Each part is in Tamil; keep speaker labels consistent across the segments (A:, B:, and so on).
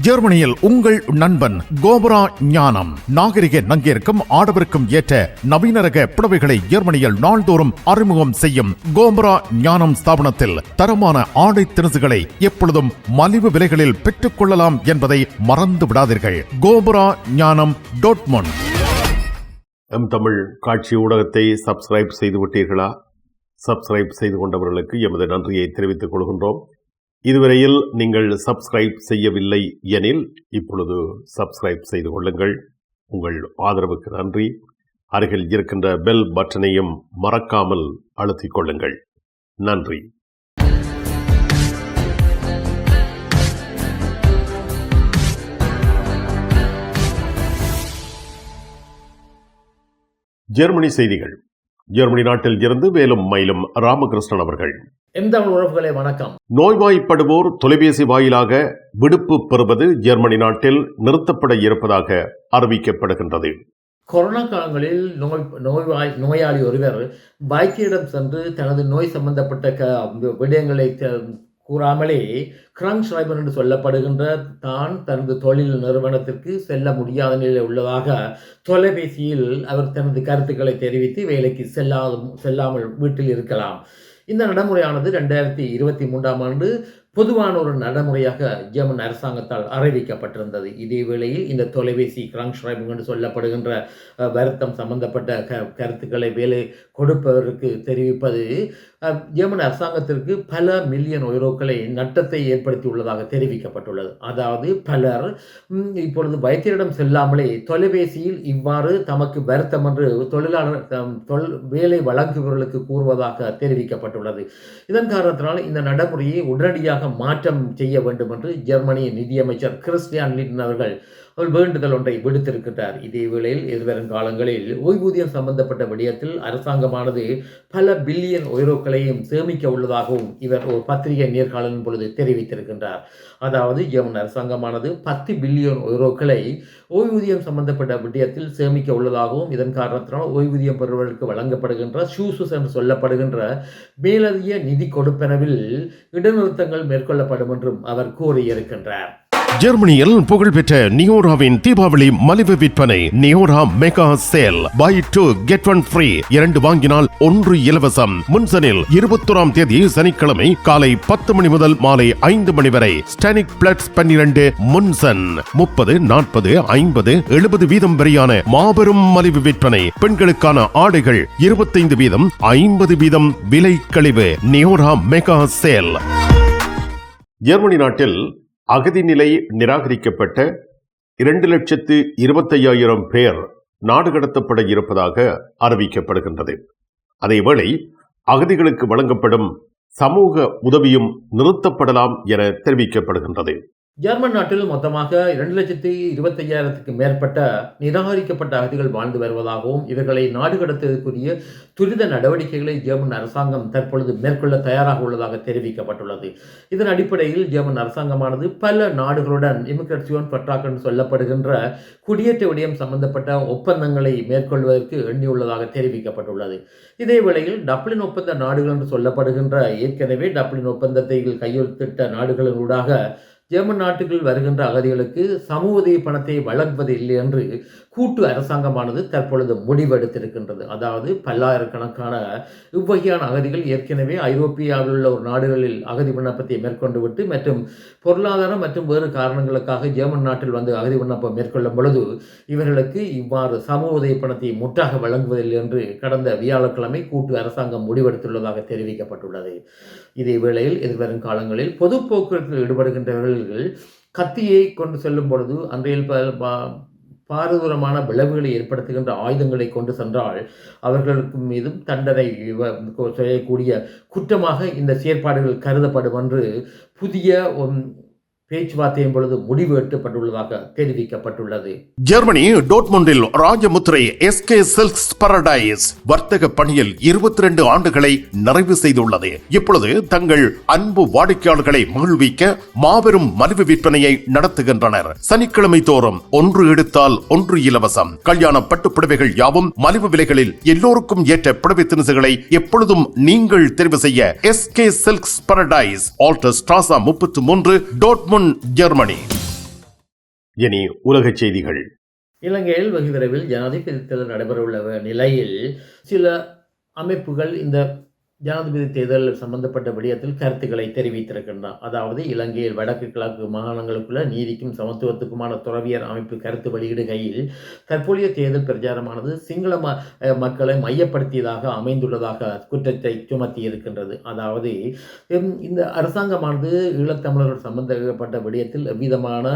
A: ஜெர்மனியில் உங்கள் நண்பன் கோபரா ஞானம். நாகரிக நங்கிற்கும் ஆடவருக்கும் ஏற்ற நவீன ரக புடவைகளை ஜெர்மனியில் நாள்தோறும் அறிமுகம் செய்யும் கோபரா ஞானம் ஸ்தாபனத்தில் தரமான ஆடை திணுசுகளை எப்பொழுதும் மலிவு விலைகளில் பெற்றுக் கொள்ளலாம் என்பதை மறந்து விடாதீர்கள். கோபரா ஞானம் டோட்மோன்
B: எம் தமிழ் காட்சி ஊடகத்தை சப்ஸ்கிரைப் செய்து விட்டீர்களா சப்ஸ்கிரைப் செய்து கொண்டவர்களுக்கு எமது நன்றியை தெரிவித்துக் கொள்கின்றோம். இதுவரையில் நீங்கள் சப்ஸ்கிரைப் செய்யவில்லை எனில் இப்பொழுது சப்ஸ்கிரைப் செய்து கொள்ளுங்கள். உங்கள் ஆதரவுக்கு நன்றி. அருகில் இருக்கின்ற பெல் பட்டனையும் மறக்காமல் அழுத்திக் கொள்ளுங்கள். நன்றி. ஜெர்மனி செய்திகள். ஜெர்மனி நாட்டில் இருந்து வேலும் மயிலும் ராமகிருஷ்ணன் அவர்கள்.
C: எம்தமிழ் உறவுகளே வணக்கம்.
B: நோய்வாய்ப்படுவோர் தொலைபேசி வாயிலாக விடுப்பு பெறுவது ஜெர்மனி நாட்டில் நிறுத்தப்பட இருப்பதாக அறிவிக்கப்படுகின்றது.
C: கொரோனா காலங்களில் நோய் நோய்வாய் நோயாளி ஒருவர் வைத்தியரிடம் சென்று தனது நோய் சம்பந்தப்பட்ட க விடயங்களை கூறாமலே கிரங்க் ஷ்ரைபர் என்று சொல்லப்படுகின்ற தான் தனது தொழில் நிறுவனத்திற்கு செல்ல முடியாத நிலையில் உள்ளதாக தொலைபேசியில் அவர் தனது கருத்துக்களை தெரிவித்து வேலைக்கு செல்லாத செல்லாமல் வீட்டில் இருக்கலாம். இந்த நடைமுறையானது ரெண்டாயிரத்தி இருபத்தி மூன்றாம் ஆண்டு பொதுவான ஒரு நடைமுறையாக ஜெர்மன் அரசாங்கத்தால் அறிவிக்கப்பட்டிருந்தது. இதே வேளையில் இந்த தொலைபேசி கிராங் ஷ்ரைபிங் என்று சொல்லப்படுகின்ற வருத்தம் சம்பந்தப்பட்ட க கருத்துக்களை வேலை கொடுப்பவருக்கு தெரிவிப்பது ஜெர்மன் அரசாங்கத்திற்கு பல மில்லியன் யூரோக்களை நட்டத்தை ஏற்படுத்தி உள்ளதாக தெரிவிக்கப்பட்டுள்ளது. அதாவது பலர் இப்பொழுது வைத்தியரிடம் செல்லாமலே தொலைபேசியில் இவ்வாறு தமக்கு வருத்தம் என்று தொழிலாளர் தம் தொல் வேலை வழங்குபவர்களுக்கு கூறுவதாக தெரிவிக்கப்பட்டுள்ளது. இதன் காரணத்தினால் இந்த நடைமுறையை உடனடியாக மாற்றம் செய்ய வேண்டும் என்று ஜெர்மனியின் நிதியமைச்சர் கிறிஸ்டியான் லிட்டன் அவர்கள் ஒரு வேண்டுதல் ஒன்றை விடுத்திருக்கிறார். இதே வேளையில் எதிர்வரும் காலங்களில் ஓய்வூதியம் சம்பந்தப்பட்ட விடயத்தில் அரசாங்கமானது பல பில்லியன் உயரோக்களையும் சேமிக்க உள்ளதாகவும் இவர் ஒரு பத்திரிகை நேர்காணலின் பொழுது தெரிவித்திருக்கின்றார். அதாவது ஜெர்மன் அரசாங்கமானது பத்து பில்லியன் உயரோக்களை ஓய்வூதியம் சம்பந்தப்பட்ட விடயத்தில் சேமிக்க உள்ளதாகவும் இதன் காரணத்தினால் ஓய்வூதியம் பெறுவதற்கு வழங்கப்படுகின்ற ஷூசஸ் என்று சொல்லப்படுகின்ற மேலதிக நிதி கொடுப்பனவில் இடைநிறுத்தங்கள் மேற்கொள்ளப்படும் என்றும் அவர் கூறியிருக்கின்றார்.
B: ஜெர்மனியில் புகழ்பெற்ற நியோராவின் தீபாவளி மலிவு விற்பனை. நியோரா mega sale. Buy two get one free இரண்டு வாங்கினால் ஒன்று இலவசம். முன்சனில் இருபத்தோராம் தேதி சனிக்கிழமை காலை பத்து மணி முதல் மாலை ஐந்து மணி வரை. ஸ்டானிக் பிளட்ஸ் பன்னிரண்டு முன்சன். முப்பது நாற்பது ஐம்பது எழுபது வீதம் வரையான மாபெரும் மலிவு விற்பனை. பெண்களுக்கான ஆடைகள் இருபத்தைந்து வீதம் ஐம்பது வீதம் விலை கழிவு. நியோரா மெகா சேல். ஜெர்மனி நாட்டில் அகதி நிலை நிராகரிக்கப்பட்ட இரண்டு லட்சத்து இருபத்தையாயிரம் பேர் நாடு கடத்தப்பட இருப்பதாக அறிவிக்கப்படுகின்றது. அதேவேளை அகதிகளுக்கு வழங்கப்படும் சமூக உதவியும் நிறுத்தப்படலாம் என தெரிவிக்கப்படுகின்றது.
C: ஜெர்மன் நாட்டில் மொத்தமாக இரண்டு லட்சத்தி இருபத்தையாயிரத்துக்கு மேற்பட்ட நிராகரிக்கப்பட்ட அகதிகள் வாழ்ந்து வருவதாகவும் இவர்களை நாடு கடத்துவதற்குரிய துரித நடவடிக்கைகளை ஜெர்மன் அரசாங்கம் தற்பொழுது மேற்கொள்ள தயாராக உள்ளதாக தெரிவிக்கப்பட்டுள்ளது. இதன் அடிப்படையில் ஜெர்மன் அரசாங்கமானது பல நாடுகளுடன் இமிகிரேஷன் பற்றாக்கன் என்று சொல்லப்படுகின்ற குடியேற்ற விடயம் சம்பந்தப்பட்ட ஒப்பந்தங்களை மேற்கொள்வதற்கு எண்ணியுள்ளதாக தெரிவிக்கப்பட்டுள்ளது. இதே வேளையில் டப்ளின் ஒப்பந்த நாடுகள் என்று சொல்லப்படுகின்ற ஏற்கனவே டப்ளின் ஒப்பந்தத்தை கையெழுத்திட்ட நாடுகளினூடாக ஜெர்மன் நாட்டுக்குள் வருகின்ற அகதிகளுக்கு சமூக உதவி பணத்தை வழங்குவது இல்லை என்று கூட்டு அரசாங்கமானது தற்பொழுது முடிவெடுத்திருக்கின்றது. அதாவது பல்லாயிரக்கணக்கான இவ்வகையான அகதிகள் ஏற்கனவே ஐரோப்பியாவில் உள்ள ஒரு நாடுகளில் அகதி விண்ணப்பத்தை மேற்கொண்டு விட்டு மற்றும் பொருளாதாரம் மற்றும் வேறு காரணங்களுக்காக ஜெர்மன் நாட்டில் வந்து அகதி விண்ணப்பம் மேற்கொள்ளும் பொழுது இவர்களுக்கு இவ்வாறு சமூக உதவி பணத்தை முற்றாக வழங்குவதில்லை என்று கடந்த வியாழக்கிழமை கூட்டு அரசாங்கம் முடிவெடுத்துள்ளதாக தெரிவிக்கப்பட்டுள்ளது. இதே வேளையில் எதிர்வரும் காலங்களில் பொது போக்குவரத்தில் ஈடுபடுகின்றவர்கள் கத்தியை கொண்டு செல்லும் பொழுது அன்றையில் பாரதூரமான விளைவுகளை ஏற்படுத்துகின்ற ஆயுதங்களை கொண்டு சென்றால் அவர்களுக்கு மீதும் தண்டனை வ- செய்யக்கூடிய குற்றமாக இந்த செயற்பாடுகள் கருதப்படும் என்று புதிய ஒன் பேச்சுவார்த்தையின் பொழுது முடிவு எட்டப்பட்டுள்ளதாக தெரிவிக்கப்பட்டுள்ளது.
B: ஜெர்மனி டோட்மொண்டில் ராஜமுத்திரை எஸ்கே சில்க்ஸ் பரடைஸ் வர்த்தக பணியில் இருபத்தி ரெண்டு ஆண்டுகளை நிறைவு செய்துள்ளது. இப்பொழுது தங்கள் அன்பு வாடிக்கையாளர்களை மகிழ்விக்க மாபெரும் மலிவு விற்பனையை நடத்துகின்றனர். சனிக்கிழமை தோறும் ஒன்று எடுத்தால் ஒன்று இலவசம். கல்யாண பட்டுப் புடவைகள் யாவும் மலிவு விலைகளில் எல்லோருக்கும் ஏற்ற புடவை திணுசுகளை எப்பொழுதும் நீங்கள் தெரிவு செய்ய SK Silks Paradise Alter Strasse முப்பத்தி மூன்று டோட்மொண்ட் ஜெர்மனி. இனி உலக செய்திகள்.
C: இலங்கையில் வெகு விரைவில் ஜனாதிபதி தேர்தல் நடைபெறவுள்ள நிலையில் சில அமைப்புகள் இந்த ஜனாதிபதி தேர்தல் சம்பந்தப்பட்ட விடயத்தில் கருத்துக்களை தெரிவித்திருக்கின்றன அதாவது இலங்கையில் வடக்கு கிழக்கு மாகாணங்களுக்குள்ள நீதிக்கும் சமத்துவத்துக்குமான துறவியர் அமைப்பு கருத்து வெளியிடுகையில் தற்போதைய தேர்தல் பிரச்சாரமானது சிங்கள ம மக்களை மையப்படுத்தியதாக அமைந்துள்ளதாக குற்றத்தை சுமத்தி இருக்கின்றது அதாவது இந்த அரசாங்கமானது ஈழத்தமிழர்கள் சம்பந்தப்பட்ட விடயத்தில் எவ்விதமான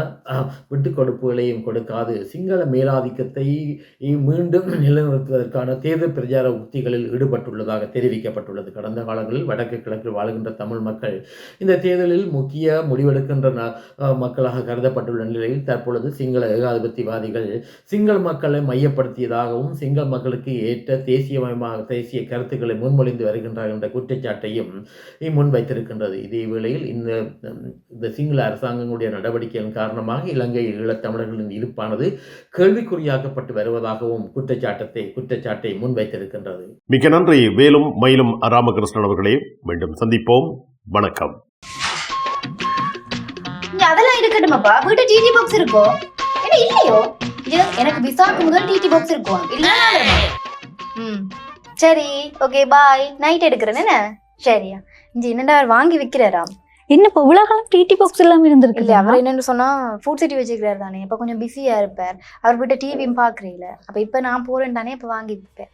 C: விட்டுக் கொடுப்புகளையும் கொடுக்காது. சிங்கள மேலாதிக்கத்தை மீண்டும் நிலைநிறுத்துவதற்கான தேர்தல் பிரச்சார உத்திகளில் ஈடுபட்டுள்ளதாக தெரிவிக்கப்பட்டுள்ளது. கடந்த காலங்களில் வடக்கு கிழக்கில் வாழ்கின்ற தமிழ் மக்கள் இந்த தேர்தலில் முக்கிய முடிவெடுக்கின்ற மக்களாக கருதப்பட்டுள்ள நிலையில் தற்பொழுது சிங்கள ஏகாதிபத்தியவாதிகள் சிங்கள மக்களை மையப்படுத்தியதாகவும் சிங்கள மக்களுக்கு ஏற்ற தேசியமயமாக தேசிய கருத்துக்களை முன்மொழிந்து வருகின்றார் என்ற குற்றச்சாட்டையும் முன்வைத்திருக்கின்றது இதே வேளையில் இந்த இந்த சிங்கள அரசாங்கங்களுடைய நடவடிக்கையின் காரணமாக இலங்கையில் ஈழத்தமிழர்களின் இருப்பானது கேள்விக்குறியாக்கப்பட்டு வருவதாகவும் குற்றச்சாட்டத்தை குற்றச்சாட்டை முன்வைத்திருக்கின்றது.
B: மிக நன்றி. வேலும் மயிலும் ராமகிருஷ்ணன் அவர்களே மீண்டும் சந்திப்போம். வணக்கம்.
D: அதெல்லாம் இருக்கட்டுமாப்பா? வீட்டு டிடி பாக்ஸ் இருக்கோ? என்ன இல்லையோ? எனக்கு விசாக்கு முதல் டிடி பாக்ஸ் இருக்கும் இல்ல ம். சரி ஓகே பாய் நைட் எடுக்கிறேன் என்ன? சரியா. இங்க என்னடா அவர் வாங்கி விக்கிறாராம்
E: என்ன இப்போ காலம் டிடி பாக்ஸ் இல்லாம இருந்திருக்கு
D: இல்ல அவர் என்னன்னு சொன்னா ஃபுட் சிட்டி வச்சுக்கிறாரு தானே. இப்ப கொஞ்சம் பிஸியா இருப்பார். அவர் வீட்டை டிவியும் பாக்குறீங்கள அப்ப இப்ப நான் போறேன் தானே இப்ப வாங்கி விற்பேன்